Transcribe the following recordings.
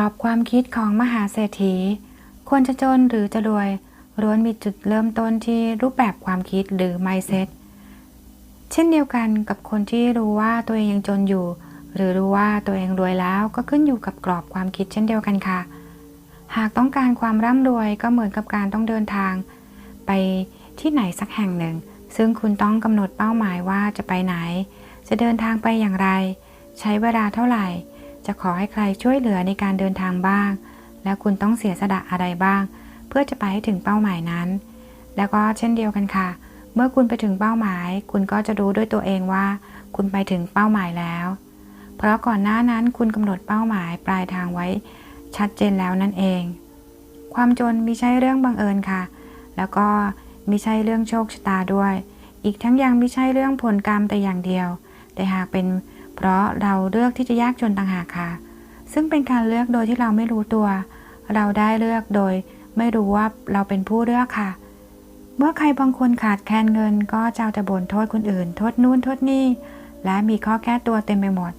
กรอบความคิดของมหาเศรษฐีควรจะจนหรือจะรวยล้วนมีจุดเริ่มต้นที่รูปแบบความคิดหรือ mindset เช่นเดียวกันกับคนที่รู้ว่าตัวเองยังจนอยู่ หรือรู้ว่าตัวเองรวยแล้วก็ขึ้นอยู่กับกรอบความคิดเช่นเดียวกันค่ะ หากต้องการความร่ำรวยก็เหมือนกับการต้องเดินทาง ไปที่ไหนสักแห่งหนึ่ง ซึ่งคุณต้องกำหนดเป้าหมายว่าจะไปไหน จะเดินทางไปอย่างไร ใช้เวลาเท่าไหร่ จะขอให้ใครช่วยเหลือในการเดินทางบ้าง และคุณต้องเสียสละอะไรบ้าง เพื่อจะไปให้ถึงเป้าหมายนั้น แล้วก็เช่นเดียวกันค่ะ เมื่อคุณไปถึงเป้าหมาย คุณก็จะรู้ด้วยตัวเองว่า คุณไปถึงเป้าหมายแล้ว เพราะก่อนหน้านั้นคุณกำหนดเป้าหมายปลายทางไว้ ชัดเจนแล้วนั่นเอง ความจนไม่ใช่เรื่องบังเอิญค่ะ แล้วก็ไม่ใช่เรื่องโชคชะตาด้วย อีกทั้งยังไม่ใช่เรื่องผลกรรมแต่อย่างเดียว แต่หากเป็น เพราะเราเลือกที่จะยากจนต่างหากค่ะ ซึ่งเป็นการเลือกโดยที่เราไม่รู้ตัว เราได้เลือกโดย ไม่รู้ว่าเราเป็นผู้เลือกค่ะ เมื่อใครบางคนขาดแคลนเงิน ก็จะเอาบ่นโทษคนอื่น โทษนู่นโทษนี่ และมีข้อแก้ตัวเต็มไปหมด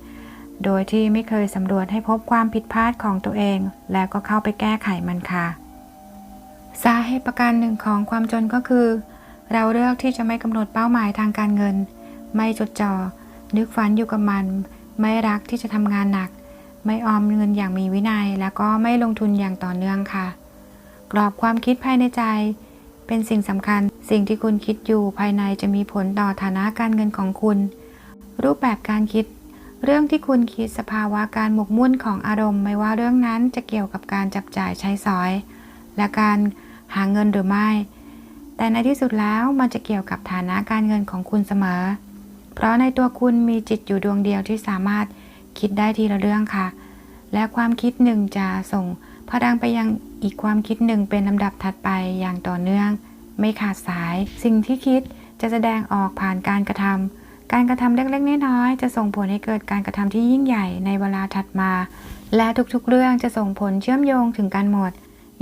โดยที่ไม่เคยสำรวจให้พบความผิดพลาดของตัวเอง แล้วก็เข้าไปแก้ไขมันค่ะสาเหตุประการหนึ่งของความจนก็คือ เราเลือกที่จะไม่กำหนดเป้าหมายทางการเงิน ไม่จดจ่อ นึกฝันอยู่กับมัน ไม่รักที่จะทำงานหนัก ไม่ออมเงินอย่างมีวินัย แล้วก็ไม่ลงทุนอย่างต่อเนื่องค่ะ กรอบความคิดภายในใจ เป็นสิ่งสำคัญ สิ่งที่คุณคิดอยู่ภายในจะมีผลต่อฐานะการเงินของคุณ รูปแบบการคิด เรื่องที่คุณคิดสภาวะการหมกมุ่นของอารมณ์ ไม่ว่าเรื่องนั้นจะเกี่ยวกับการจับจ่ายใช้สอย และการหาเงินหรือไม่ แต่ในที่สุดแล้วมันจะเกี่ยวกับฐานะการเงินของคุณเสมอ เพราะในตัวคุณมีจิตอยู่ดวงเดียวที่สามารถคิดได้ทีละเรื่องค่ะ และความคิดหนึ่งจะส่งพลังไปยังอีกความคิดหนึ่งเป็นลำดับถัดไปอย่างต่อเนื่อง ไม่ขาดสาย สิ่งที่คิดจะแสดงออกผ่านการกระทำการกระทำเล็กๆน้อยๆจะส่งผลให้เกิดการกระทำที่ยิ่งใหญ่ในเวลาถัดมา และทุกๆเรื่องจะส่งผลเชื่อมโยงถึงกันหมด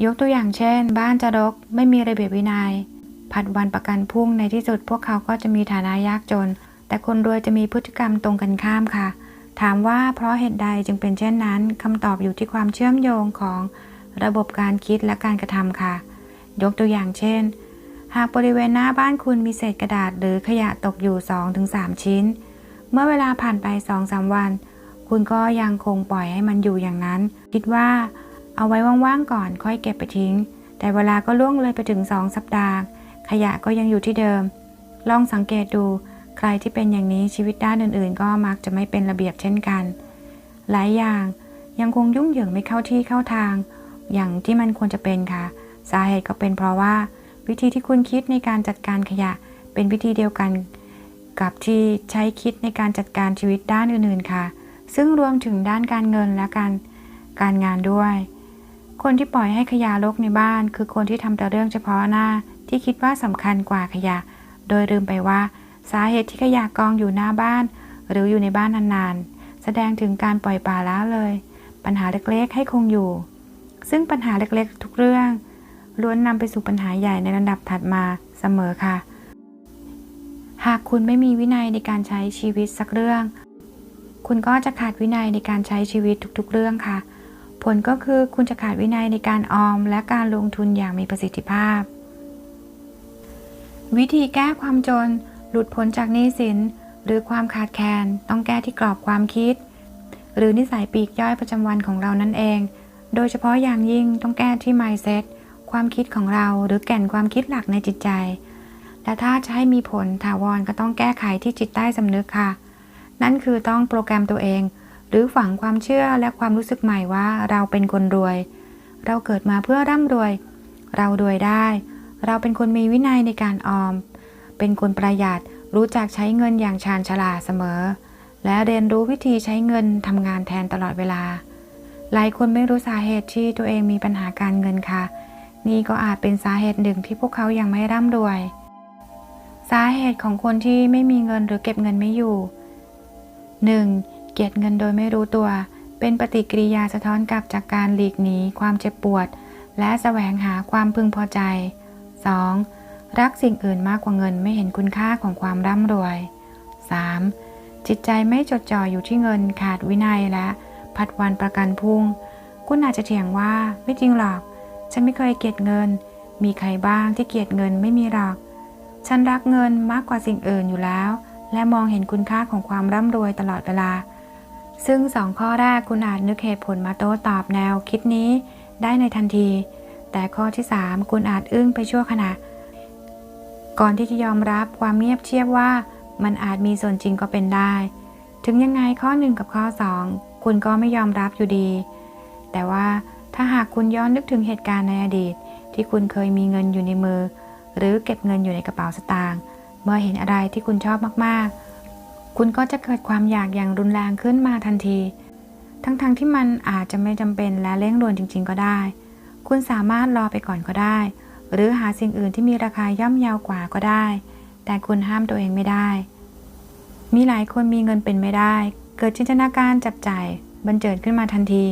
ยกตัวอย่างเช่น บ้านจะรกไม่มีระเบียบวินยัย ผัดวันประกันพรุ่งในที่สุดพวกเขาก็จะมีฐานะยากจน แต่คนรวยจะมีพฤติกรรมตรงกันข้ามค่ะ ถามว่าเพราะเหตุใดจึงเป็นเช่นนั้นคำตอบอยู่ที่ความเชื่อมโยงของระบบการคิดและการกระทำค่ะ ยกตัวอย่างเช่น หากบริเวณหน้าบ้านคุณมีเศษกระดาษหรือขยะตกอยู่ 2-3 ชิ้น เมื่อเวลาผ่านไป 2-3 วัน คุณก็ยังคงปล่อยให้มันอยู่อย่างนั้น คิดว่าเอาไว้ว่างๆก่อนค่อยเก็บไปทิ้ง แต่เวลาก็ล่วงเลยไปถึง 2 สัปดาห์ ขยะก็ยังอยู่ที่เดิม ลองสังเกตดู รที่เป็นอย่างนี้ชีวิตด้านอื่นๆ ก็มักจะไม่เป็นระเบียบเช่นกัน หลายอย่างยังคงยุ่งเหยิงไม่เข้าที่เข้าทาง อย่างที่มันควรจะเป็นค่ะ สาเหตุก็เป็นเพราะว่า วิธีที่คุณคิดในการจัดการขยะเป็นวิธีเดียวกัน กับที่ใช้คิดในการจัดการชีวิตด้านอื่นๆค่ะ ซึ่งรวมถึงด้านการเงินและการการงานด้วย คนที่ปล่อยให้ขยะรกในบ้าน คือคนที่ทำแต่เรื่องเฉพาะหน้าที่คิดว่าสำคัญกว่าขยะ โดยลืมไปว่า สาเหตุที่ขยะกองอยู่หน้าบ้าน หรืออยู่ในบ้านนานๆ แสดงถึงการปล่อยปละละเลย ปัญหาเล็กๆ ให้คงอยู่ ซึ่งปัญหาเล็กๆ ทุกเรื่องล้วนนำไปสู่ปัญหาใหญ่ในระดับถัดมาเสมอค่ะ หากคุณไม่มีวินัยในการใช้ชีวิตสักเรื่อง คุณก็จะขาดวินัยในการใช้ชีวิตทุกๆ เรื่องค่ะ ผลก็คือคุณจะขาดวินัยในการออม และการลงทุนอย่างมีประสิทธิภาพ วิธีแก้ความจน หลุดพ้นจากหนี้สิน หรือความขาดแคลนต้องแก้ที่กรอบความคิด หรือนิสัยปีกย่อยประจำวันของเรานั่นเอง โดยเฉพาะอย่างยิ่งต้องแก้ที่ mindset ความคิดของเราหรือแก่นความคิดหลักในจิตใจ และถ้าจะให้มีผลถาวรก็ต้องแก้ไขที่จิตใต้สำนึกค่ะ นั่นคือต้องโปรแกรมตัวเอง หรือฝังความเชื่อและความรู้สึกใหม่ว่าเราเป็นคนรวย เราเกิดมาเพื่อร่ำรวย เรารวยได้ เราเป็นคนมีวินัยในการออม เป็นคนประหยัดรู้จักใช้เงินอย่างชาญฉลาดเสมอ และเรียนรู้วิธีใช้เงินทำงานแทนตลอดเวลา หลายคนไม่รู้สาเหตุที่ตัวเองมีปัญหาการเงินค่ะ นี่ก็อาจเป็นสาเหตุหนึ่งที่พวกเขายังไม่ร่ำรวย สาเหตุของคนที่ไม่มีเงินหรือเก็บเงินไม่อยู่ 1. เกียดเงินโดยไม่รู้ตัว เป็นปฏิกิริยาสะท้อนกลับจากการหลีกหนีความเจ็บปวด และแสวงหาความพึงพอใจ 2. รักสิ่งอื่นมากกว่าเงินไม่เห็นคุณค่าของความร่ำรวย 3. จิตใจไม่จดจ่ออยู่ที่เงินขาดวินัยและผัดวันประกันพุ่ง คุณอาจจะเถียงว่าไม่จริงหรอก ฉันไม่เคยเกลียดเงิน มีใครบ้างที่เกลียดเงินไม่มีหรอก ฉันรักเงินมากกว่าสิ่งอื่นอยู่แล้ว และมองเห็นคุณค่าของความร่ำรวยตลอดเวลา ซึ่งสองข้อแรกคุณอาจนึกเหตุผลมาโต้ตอบแนวคิดนี้ได้ในทันที แต่ข้อที่ 3 คุณอาจอึ้งไปชั่วขณะ ก่อนที่จะยอมรับความเงียบเชียบว่ามันอาจมีส่วนจริงก็เป็นได้ ถึงยังไงข้อ 1 กับข้อ 2 คุณก็ไม่ยอมรับอยู่ดี แต่ว่าถ้าหากคุณย้อนนึกถึงเหตุการณ์ในอดีต ที่คุณเคยมีเงินอยู่ในมือ หรือเก็บเงินอยู่ในกระเป๋าสตางค์เมื่อเห็นอะไรที่คุณชอบมากๆ คุณก็จะเกิดความอยากอย่างรุนแรงขึ้นมาทันที ทั้งๆทที่มันอาจจะไม่จำเป็นและเร่งด่วนจริง ๆ ก็ได้ คุณสามารถรอไปก่อนก็ได้ หรือหาสิ่งอื่นที่มีราคาย่อมเยาวกว่าก็ได้ แต่คุณห้ามตัวเองไม่ได้ มีหลายคนมีเงินเป็นไม่ได้ เกิดจินตนาการจับจ่ายบันเจิดขึ้นมาทันที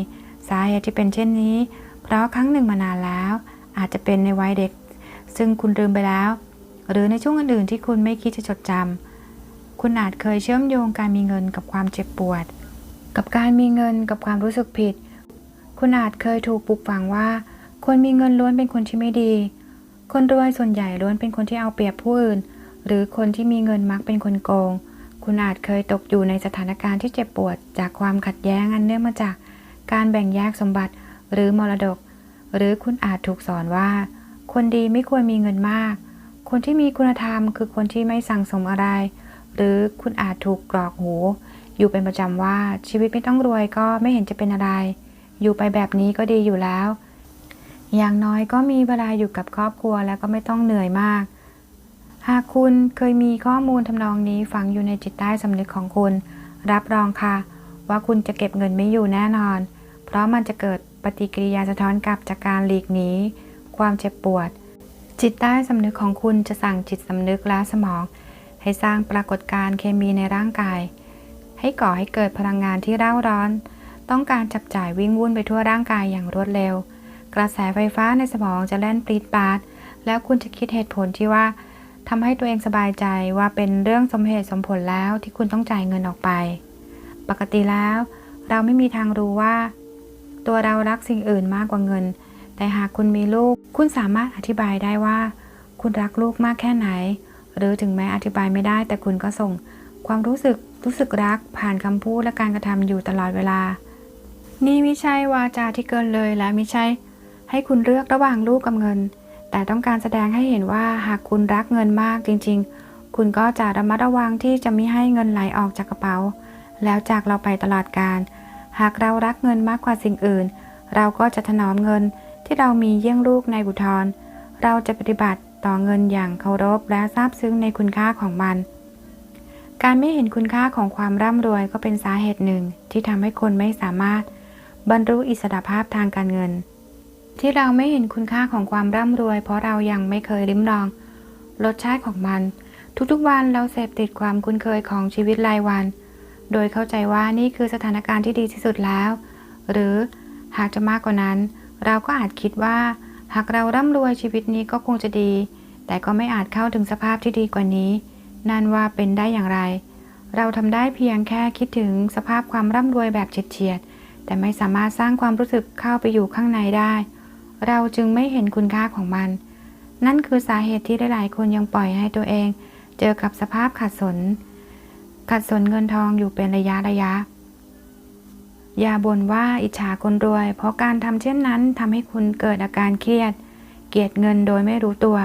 สาเหตุที่เป็นเช่นนี้ เพราะครั้งหนึ่งมานานแล้ว อาจจะเป็นในวัยเด็ก ซึ่งคุณลืมไปแล้ว หรือในช่วงอื่นๆที่คุณไม่คิดจะจดจำคุณอาจเคยเชื่อมโยงการมีเงินกับความเจ็บปวด กับการมีเงินกับความรู้สึกผิด คุณอาจเคยถูกปลูกฝังว่า คนมีเงินล้วนเป็นคนที่ไม่ดี คนรวยส่วนใหญ่ล้วนเป็นคนที่เอาเปรียบผู้อื่น หรือคนที่มีเงินมักเป็นคนโกง คุณอาจเคยตกอยู่ในสถานการณ์ที่เจ็บปวด จากความขัดแย้งอันเนื่องมาจาก การแบ่งแยกสมบัติหรือมรดก หรือคุณอาจถูกสอนว่า คนดีไม่ควรมีเงินมาก คนที่มีคุณธรรมคือคนที่ไม่สั่งสมอะไร หรือคุณอาจถูกกรอกหู อยู่เป็นประจำว่าชีวิตไม่ต้องรวยก็ไม่เห็นจะเป็นอะไร อยู่ไปแบบนี้ก็ดีอยู่แล้ว อย่างน้อยก็มีเวลาอยู่กับครอบครัวแล้วก็ไม่ต้องเหนื่อยมาก หากคุณเคยมีข้อมูลทำนองนี้ฝังอยู่ในจิตใต้สำนึกของคุณ รับรองค่ะ ว่าคุณจะเก็บเงินไม่อยู่แน่นอน เพราะมันจะเกิดปฏิกิริยาสะท้อนกลับจากการหลีกหนีความเจ็บปวด จิตใต้สำนึกของคุณจะสั่งจิตสำนึกและสมอง ให้สร้างปรากฏการณ์เคมีในร่างกาย ให้ก่อให้เกิดพลังงานที่เร่าร้อน ต้องการจับจ่ายวิ่งวุ่นไปทั่วร่างกายอย่างรวดเร็ว กระแสไฟฟ้าในสมองจะแล่นปรีดปาด แล้วคุณจะคิดเหตุผลที่ว่าทำให้ตัวเองสบายใจว่าเป็นเรื่องสมเหตุสมผลแล้วที่คุณต้องจ่ายเงินออกไป ปกติแล้ว เราไม่มีทางรู้ว่า ตัวเรารักสิ่งอื่นมากกว่าเงิน แต่หากคุณมีลูก คุณสามารถอธิบายได้ว่า คุณรักลูกมากแค่ไหน หรือถึงแม้อธิบายไม่ได้ แต่คุณก็ส่ง ความรู้สึกรู้สึกรักผ่านคำพูดและการกระทำอยู่ตลอดเวลา นี่ไม่ใช่วาจาที่เกินเลยและไม่ใช่ ให้คุณเลือกระหว่างลูกกับเงิน แต่ต้องการแสดงให้เห็นว่าหากคุณรักเงินมากจริง ๆ คุณก็จะระมัดระวังที่จะไม่ให้เงินไหลออกจากกระเป๋า แล้วจากเราไปตลอดการ หากเรารักเงินมากกว่าสิ่งอื่น เราก็จะถนอมเงินที่เรามีเยี่ยงลูกในบุทรเราจะปฏิบัติต่อเงินอย่างเคารพและซาบซึ้งในคุณค่าของมัน การไม่เห็นคุณค่าของความร่ำรวยก็เป็นสาเหตุหนึ่งที่ทำให้คนไม่สามารถบรรลุอิสรภาพทางการเงิน ที่เราไม่เห็นคุณค่าของความร่ำรวย เพราะเรายังไม่เคยลิ้มลอง รสชาติของมัน ทุกๆวันเราเสพติดความคุ้นเคยของชีวิตรายวัน โดยเข้าใจว่านี่คือสถานการณ์ที่ดีที่สุดแล้ว หรือหากจะมากกว่านั้น เราก็อาจคิดว่า หากเราร่ำรวยชีวิตนี้ก็คงจะดี แต่ก็ไม่อาจเข้าถึงสภาพที่ดีกว่านี้ นั่นว่าเป็นได้อย่างไร เราทำได้เพียงแค่คิดถึงสภาพความร่ำรวยแบบเฉียดๆแต่ไม่สามารถสร้างความรู้สึกเข้าไปอยู่ข้างในได้ เราจึงไม่เห็นคุณค่าของมัน นั่นคือสาเหตุที่หลายๆคนยังปล่อยให้ตัวเอง เจอกับสภาพขัดสน ขัดสนเงินทองอยู่เป็นระยะระยะ อย่าบ่นว่าอิจฉาคนรวย เพราะการทำเช่นนั้นทำให้คุณเกิดอาการเครียด เกียดเงินโดยไม่รู้ตัว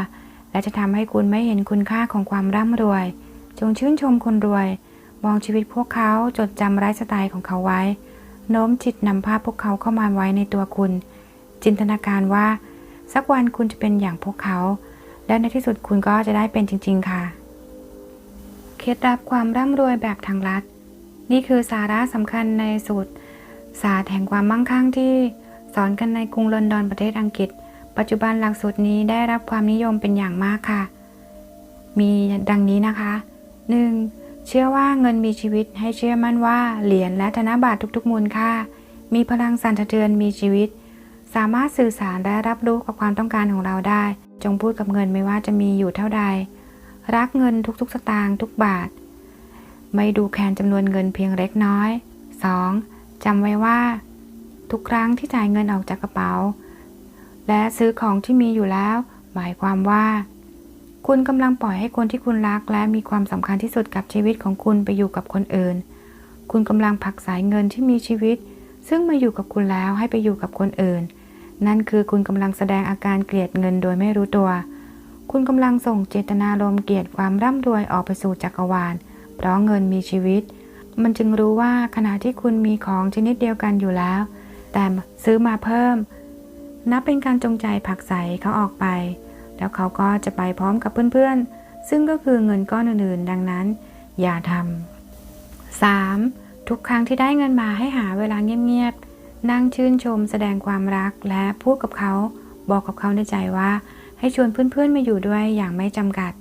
และจะทำให้คุณไม่เห็นคุณค่าของความร่ำรวย จงชื่นชมคนรวย มองชีวิตพวกเขาจดจำไลฟ์สไตล์ของเขาไว้โน้มจิตนำภาพพวกเขาเข้ามาไว้ในตัวคุณ จินตนาการว่า สักวันคุณจะเป็นอย่างพวกเขา และในที่สุดคุณก็จะได้เป็นจริง ๆ ค่ะ เคล็ดลับความร่ำรวยแบบทางลัด นี่คือสาระสำคัญในสูตรศาสตร์แห่งความมั่งคั่งที่สอนกันในกรุงลอนดอนประเทศอังกฤษ ปัจจุบันหลักสูตรนี้ได้รับความนิยมเป็นอย่างมากค่ะ มีดังนี้นะคะ 1. เชื่อว่าเงินมีชีวิตให้เชื่อมั่นว่าเหรียญและธนบัตรทุกๆมูลค่า มีพลังสั่นสะเทือนมีชีวิต สามารถสื่อสารและรับรู้กับความต้องการของเราได้ จงพูดกับเงินไม่ว่าจะมีอยู่เท่าใด รักเงินทุกๆ สตางค์ทุกบาท ไม่ดูแคลนจำนวนเงินเพียงเล็กน้อย 2. จำไว้ว่า ทุกครั้งที่จ่ายเงินออกจากกระเป๋า และซื้อของที่มีอยู่แล้ว หมายความว่า คุณกำลังปล่อยให้คนที่คุณรักและมีความสำคัญที่สุดกับชีวิตของคุณไปอยู่กับคนอื่น คุณกำลังผลักสายเงินที่มีชีวิต ซึ่งมาอยู่กับคุณแล้วให้ไปอยู่กับคนอื่น นั่นคือคุณกำลังแสดงอาการเกลียดเงินโดยไม่รู้ตัว คุณกำลังส่งเจตนารมเกลียดความร่ำรวยออกไปสู่จักรวาล เพราะเงินมีชีวิต มันจึงรู้ว่าขณะที่คุณมีของชนิดเดียวกันอยู่แล้ว แต่ซื้อมาเพิ่ม นับเป็นการจงใจผลักใสเขาออกไป แล้วเขาก็จะไปพร้อมกับเพื่อนๆ ซึ่งก็คือเงินก้อนอื่นๆ ดังนั้น อย่าทำ 3. ทุกครั้งที่ได้เงินมาให้หาเวลาเงียบๆ นั่งชื่นชมแสดงความรักและพูดกับเขา บอกกับเขาในใจว่า ให้ชวนเพื่อนๆมาอยู่ด้วยอย่างไม่จำกัด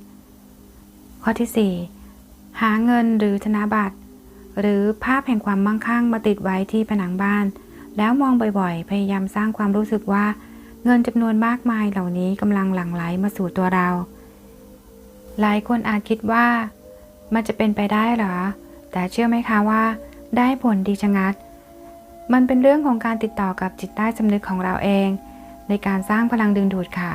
ข้อที่ 4 หาเงินหรือธนบัตร หรือภาพแห่งความมั่งคั่งมาติดไว้ที่ผนังบ้าน แล้วมองบ่อยๆ พยายามสร้างความรู้สึกว่า เงินจำนวนมากมายเหล่านี้กำลังหลั่งไหลมาสู่ตัวเรา หลายคนอาจคิดว่า มันจะเป็นไปได้หรอ แต่เชื่อไหมคะว่า ได้ผลดีชะงัด มันเป็นเรื่องของการติดต่อกับจิตใต้สำนึกของเราเอง ในการสร้างพลังดึงดูดค่ะ